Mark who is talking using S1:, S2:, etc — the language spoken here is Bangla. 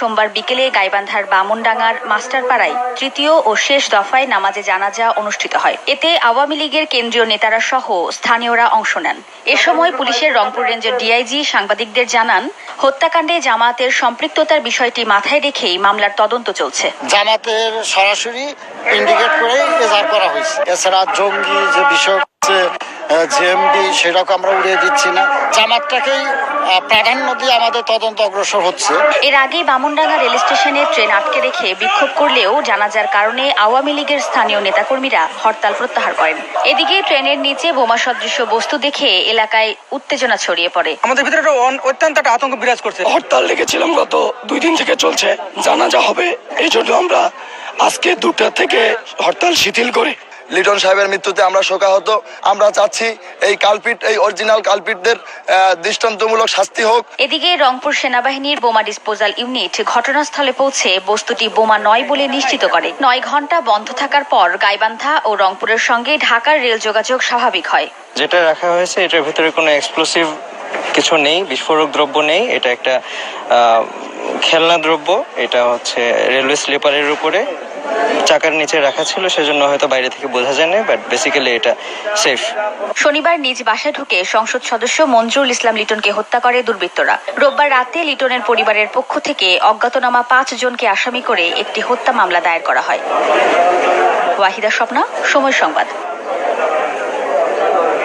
S1: সোমবার বিকেলে গাইবান্ধার বামনডাঙ্গার মাস্টারপাড়ায় তৃতীয় ও শেষ দফায় নামাজে জানাজা অনুষ্ঠিত হয়। এতে আওয়ামী লীগের কেন্দ্রীয় নেতারা সহ স্থানীয়রা অংশ নেন। এ সময় পুলিশের রংপুর রেঞ্জের ডিআইজি সাংবাদিকদের জানান, হত্যাকাণ্ডে জামায়াতের সম্পৃক্ততার বিষয়টি মাথায় রেখেই মামলার তদন্ত চলছে।
S2: জামাতের সরাসরি ইন্ডিকেট করে এজার করা হয়েছে। এছাড়া জঙ্গি যে বিষয় জেএমডি সেটাকে আমরা উড়িয়ে দিচ্ছি না। জামাতটাকেই প্রাধান্য দিয়ে আমাদের তদন্ত অগ্রসর হচ্ছে।
S1: এর আগে বামনডাঙ্গা রেল স্টেশনে ট্রেন আটকে রেখে বিক্ষোভ করলেও জানাজার কারণে আওয়ামী লীগের স্থানীয় নেতাকর্মীরা হরতাল প্রত্যাহার করেন। এদিকে ট্রেনের নিচে বোমা সদৃশ্য বস্তু দেখে এলাকায় উত্তেজনা ছড়িয়ে পড়ে।
S3: আমাদের ভিতরে একটা অত্যন্ত একটা আতঙ্ক বিরাজ করছে।
S4: হরতাল লেগেছিলাম গত দুই দিন থেকে চলছে। জানাজা হবে। এই জন্য আমরা আজকে দুটা থেকে হরতাল শিথিল করি।
S5: লিটন সাহেবের মৃত্যুতে আমরা শোকাহত। আমরা চাচ্ছি এই কালপিট এই অরিজিনাল কালপিটদের দৃষ্টান্তমূলক শাস্তি হোক।
S1: এদিকে রংপুর সেনাবাহিনীর বোমা ডিসপোজাল ইউনিট ঘটনাস্থলে পৌঁছে বস্তুটি বোমা নয় বলে নিশ্চিত করে। নয় ঘণ্টা বন্ধ থাকার পর গাইবান্ধা ও রংপুরের সঙ্গে ঢাকার রেল যোগাযোগ স্বাভাবিক হয়।
S6: যেটা রাখা হয়েছে এটার ভিতরে কোনো এক্সপ্লোসিভ কিছু নেই বিস্ফোরক দ্রব্য নেই। এটা একটা আহ, খেলনা দ্রব্য, এটা হচ্ছে রেলওয়ে স্লিপারের উপরে চাকার নিচে রাখা ছিল, সেজন্য হয়তো বাইরে থেকে বোঝা যায় না বাট বেসিক্যালি এটা সেফ
S1: শনিবার নিজ বাসায় ঢুকে সংসদ সদস্য মঞ্জুরুল ইসলাম লিটনকে হত্যা করে দুর্বৃত্তরা। রোববার রাতে লিটনের পরিবারের পক্ষ থেকে অজ্ঞাতনামা পাঁচ জনকে আসামি করে একটি হত্যা মামলা দায়ের করা হয়। ওয়াহিদা স্বপ্না, সময় সংবাদ।